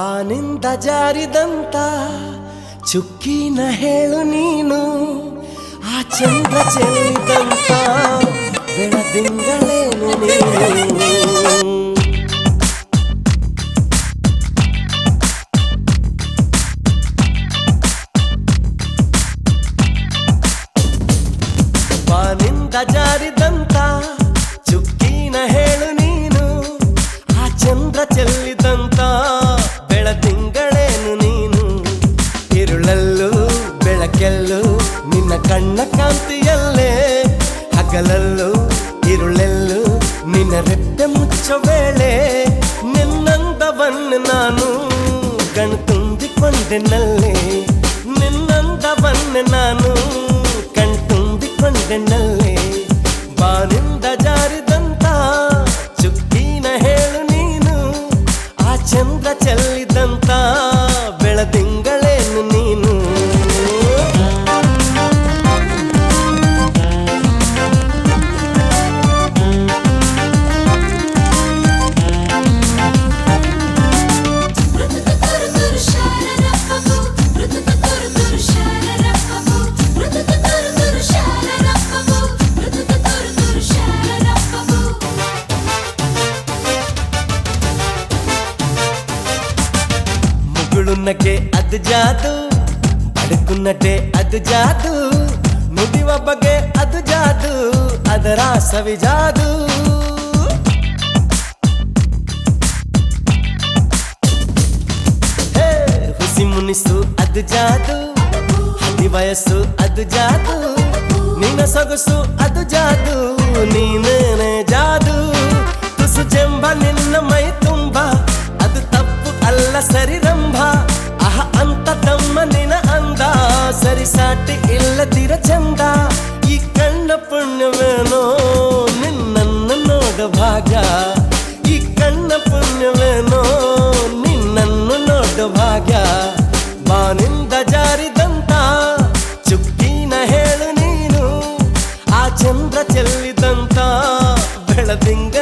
ಬಾನಿಂದ ಜಾರಿದಂತ ಚುಕ್ಕಿನ ಹೇಳು ನೀನು ಆ ಚಂದ್ರ ಚೆಲ್ಲಿದಂತ ಬೆಳದಿಂಗಳೇನು ನೀನು ನಿನ್ನ ಕಾಂತಿಯಲ್ಲೇ ಹಗಲಲ್ಲೂ, ಇರುಳೆಲ್ಲೂ, ನಿನ್ನ ರೆಪ್ಪೆ ಮುಚ್ಚ ವೇಳೆ, ನಿನ್ನಂದವನ್ನು ನಾನು ಕಣ್ ತುಂಬಿಕೊಂಡೆನಲ್ಲೇ, ನಿನ್ನಂದವನ್ನು ನಾನು ಕಣ್ ಅದು ಜಾದು ಅಡುಕುನ್ನಟೆ ಅದು ಜಾದು ನುಡಿವ ಬಗೆ ಅದು ಜಾದು ಅದರ ಸವಿ ಜಾದು ಹೇ, ಹುಸಿ ಮುನಿಸು ಅದು ಜಾದು ಹದಿ ವಯಸ್ಸು ಅದು ಜಾದು ನಿನ್ನ ಸೊಗಸು ಅದು ಜಾದು ನೀನೇನೆ ಜಾದು ತುಸು ಚೆಂಬ ನಿನ್ನ ಮೈ ತುಂಬ ಅದು ತಪ್ಪು ಅಲ್ಲ ಸರಿರಂಭ ಸರಿ ಸಾಟಿ ಇಲ್ಲದಿರ ಚಂದ. ಈ ಕಣ್ಣ ಪುಣ್ಯವೇನೋ, ನಿನ್ನನ್ನು ನೋಡ ಭಾಗ್ಯ. ಈ ಕಣ್ಣ ಪುಣ್ಯವೇನೋ, ನಿನ್ನನ್ನು ನೋಡ ಭಾಗ್ಯ. ಬಾನಿಂದ ಜಾರಿದಂತ ಚುಕ್ಕಿನ ಹೇಳು ನೀನು. ಆ ಚಂದ್ರ ಚೆಲ್ಲಿದಂತ ಬೆಳದಿಂಗಳೇನು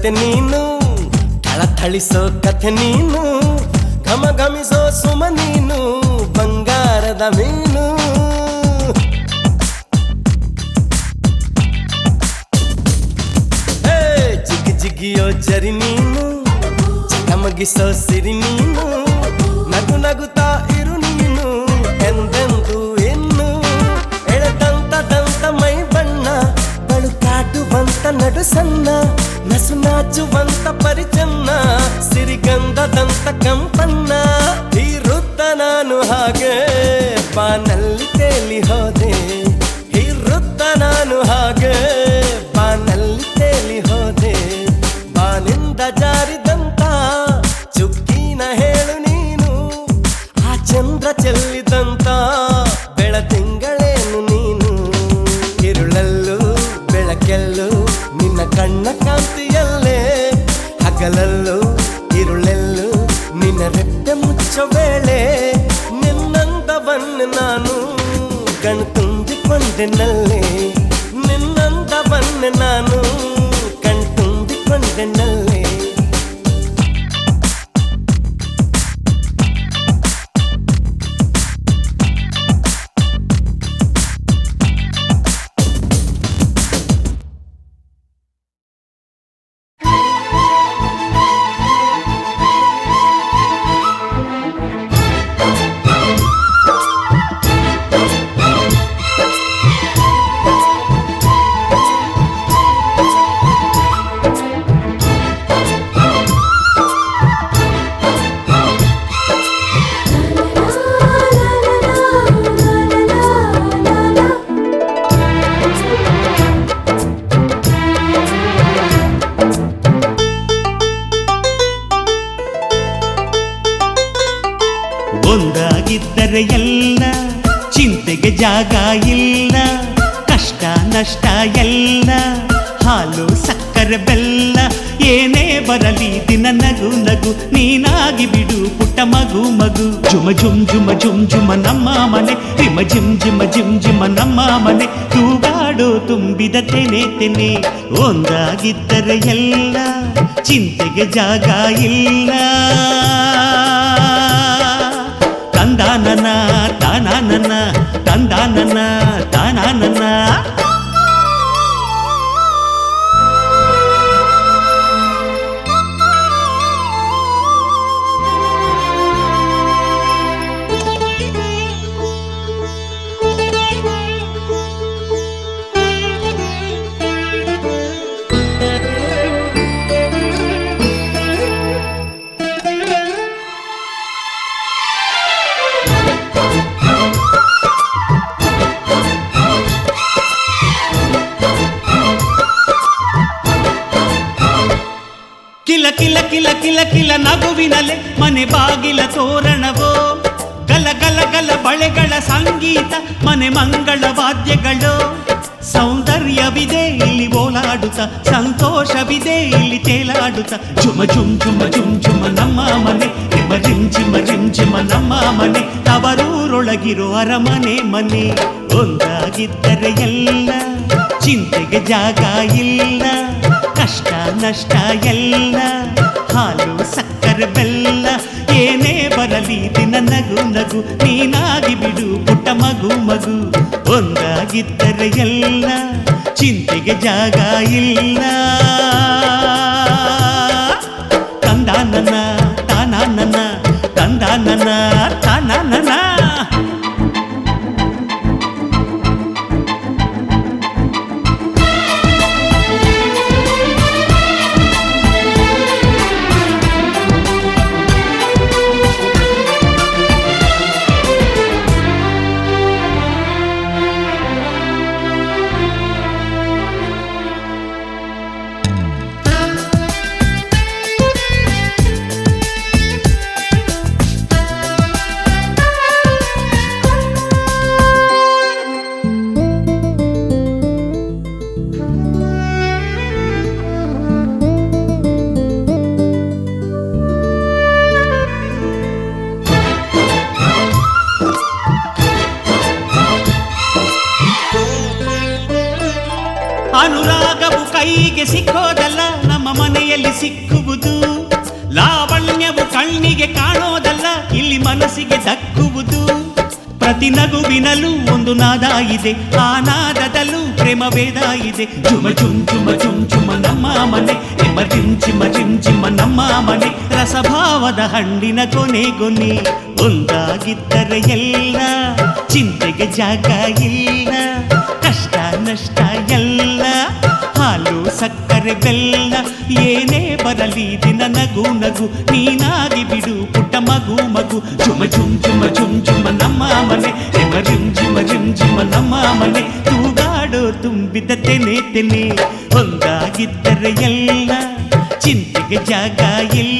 ನಳನಳಿಸೋ ಲತೆ ನೀನು ಥಳಿಸೋ ಕಥೆ ನೀನು ಘಮ ಘಮಿಸೋ ಸುಮ ನೀನು ಬಂಗಾರದ ಮೀನು ಹೇ, ಜಿಗಿ ಜಿಗಿಯೋ ಜರಿ ನೀನು ಚಕಮಗಿಸೋ ಸಿರಿ ನೀನು ಬಳುಕಾಟುವಂತ ನಡು ಸಣ್ಣ, ನಸು ನಾಚುವಂತ ಪರಿಚನ್ನ, ಸಿರಿಗಂಧದಂತ ಕಂಪನ್ನ. ಹೀರುತ್ತ ನಾನು ಹಾಗೆ ಬಾನಲ್ಲಿ ತೇಲಿ ಹೋದೆ ಹೀರುತ್ತ ನಾನು ಹಾಗೆ na na na ನಗು ನಗು ನೀನಾಗಿ ಬಿಡು ಪುಟ್ಟ ಮಗು ಮಗು ಜುಮ ಜುಮ್ ಜುಮ ಜುಮ್ ಜುಮ ನಮ್ಮ ಮನೆ ರಿಮ ಜಿಮ್ ಜಿಮ ಜಿಮ್ ಜಿಮ ನಮ್ಮ ಮನೆ ತೂಗಾಡು ತುಂಬಿದ ತೆನೆ ತೆನೆ ಒಂದಾಗಿದ್ದರೆ ಎಲ್ಲ ಚಿಂತೆಗೆ ಜಾಗ ಇಲ್ಲ ತಂದಾನನ ತಾನಾನನ ತಂದಾನನ ತಾನಾನನ ನಗುವಿನಲೆ ಮನೆ ಬಾಗಿಲ ತೋರಣವೋ? ಗಲ ಗಲ ಗಲ ಬಳೆಗಳ ಸಂಗೀತ ಮನೆ ಮಂಗಳ ವಾದ್ಯಗಳು? ಸೌಂದರ್ಯವಿದೆ ಇಲ್ಲಿ ಓಲಾಡುತ್ತ, ಸಂತೋಷವಿದೆ ಇಲ್ಲಿ ತೇಲಾಡುತ್ತ. ಜುಮ ಜುಮ್ ಜುಮ ಜುಮ್ ಜುಮ ನಮ್ಮ ಮನೆ ನಿಮ್ಮ ಜಿಮ್ ಜಿಮ ಜಿಮ್ ಜಿಮ ನಮ್ಮ ಮನೆ. ತವರೂರೊಳಗಿರೋ ಅರಮನೆ ಮನೆ, ಒಂದಾಗಿದ್ದರೆ ಎಲ್ಲ ಚಿಂತೆಗೆ ಜಾಗ ಇಲ್ಲ, ಕಷ್ಟ ನಷ್ಟ ಎಲ್ಲ ಹಾಲು ಸಕ್ಕರೆ ಬೆಲ್ಲ ಏನೇ ಬರಲಿ ದಿನ ನಗು ನಗು ನೀನಾಗಿ ಬಿಡು ಪುಟ್ಟ ಮಗು ಮಗು ಒಂದಾಗಿದ್ದರೆ ಎಲ್ಲ ಚಿಂತೆಗೆ ಜಾಗ ಇಲ್ಲ ತಂದಾನನ ತಾನಾನನ ತಂದಾನನ ಕೈಗೆ ಸಿಕ್ಕೋದಲ್ಲ, ನಮ್ಮ ಮನೆಯಲ್ಲಿ ಸಿಕ್ಕುವುದು. ಲಾವಣ್ಯವು ಕಣ್ಣಿಗೆ ಕಾಣೋದಲ್ಲ, ಇಲ್ಲಿ ಮನಸ್ಸಿಗೆ ದಕ್ಕುವುದು. ಪ್ರತಿ ನಗುವಿನಲ್ಲೂ ಒಂದು ನಾದ ಇದೆ, ಆ ನಾದದಲ್ಲೂ ಪ್ರೇಮ ವೇದ ಇದೆ. ಚುಮ ಚುಂ ಚುಮ ಚುಂ ಚುಮ ನಮ್ಮ ಮನೆ ಎಂಬ ಜಿಮ್ ಚಿಮ ಜಿಮ್ ಚಿಮ ನಮ್ಮ ಮನೆ. ರಸಭಾವದ ಹಣ್ಣಿನ ಕೊನೆ ಕೊನೆ ಒಂದಾಗಿದ್ದರೆ ಎಲ್ಲ ಚಿಂತೆಗೆ ಜಾಗ ಇಲ್ಲ. ಕಷ್ಟ, ನಷ್ಟ ಎಲ್ಲ ಸಕ್ಕರೆ ಬೆಲ್ಲ ಏನೇ ಬರಲಿ ದಿನ ನಗು ನಗು ನೀನಾಗಿ ಬಿಡು ಪುಟ್ಟ ಮಗು ಮಗು ಜುಮ ಜುಮ್ ಜುಮ ಜುಮ್ ಜುಮ ನಮ್ಮ ಮನೆ ರಿಮ ರಿಮ್ ಜಿಮ ರಿಮ್ ಜಿಮ ನಮ್ಮ ಮನೆ ತೂಗಾಡೋ ತುಂಬಿದ ತೆನೆ ತೆನೆ ಒಂದಾಗಿದ್ದರೆ ಎಲ್ಲ ಚಿಂತೆಗೆ ಜಾಗ ಇಲ್ಲ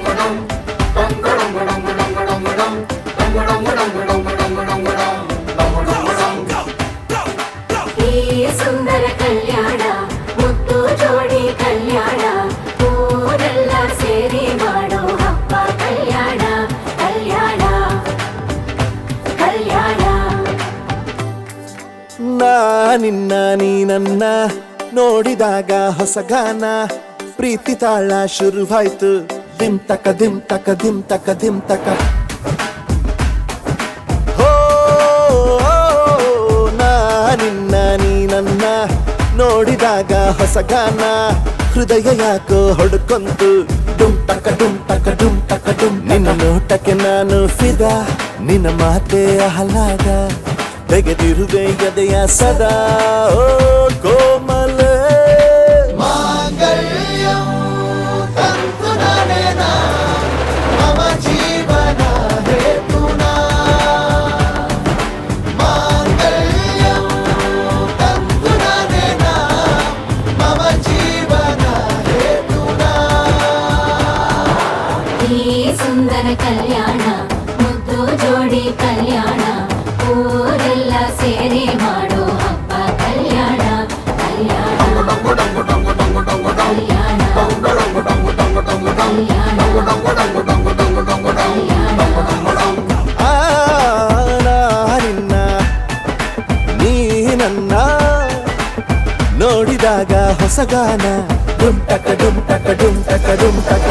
ನೋಡಿದಾಗ ಹೊಸ ಗಾನ. ಪ್ರೀತಿ ತಾಳ ಶುರುವಾಯ್ತು. ದಿಮ್ ತಕ ದಿಮ್ ತಕ ದಿಮ್ ತಕ ದಿಮ್ ತಕ. ನಿನ್ನ, ನೀ ನನ್ನ. ನೋಡಿದಾಗ ಹೊಸ ಗಾನ. ಹೃದಯ ಯಾಕೋ ಹೊಡ್ಕೊಂತು. ಡುಮ್ ತಕ ಡುಮ್ ತಕ ಡುಮ್ ತಕ ಡುಮ್ ನಿನ್ನ ನೋಟಕ್ಕೆ ನಾನು ಫಿದ. ನಿನ್ನ ಮಾತೆ ಆಹ್ಲಾದ ತೆಗೆದಿರುವೆ ಎದೆಯ ಸದಾ. ಓ ನಾನಿನ್ನ ನೀ ನನ್ನ ನೋಡಿದಾಗ ಹೊಸಗಾನ. ಡುಮ್ ಟಕ ಡುಮ್ ಟಕ ಡುಮ್ ಟಕ ಡುಮ್ ಟಕ.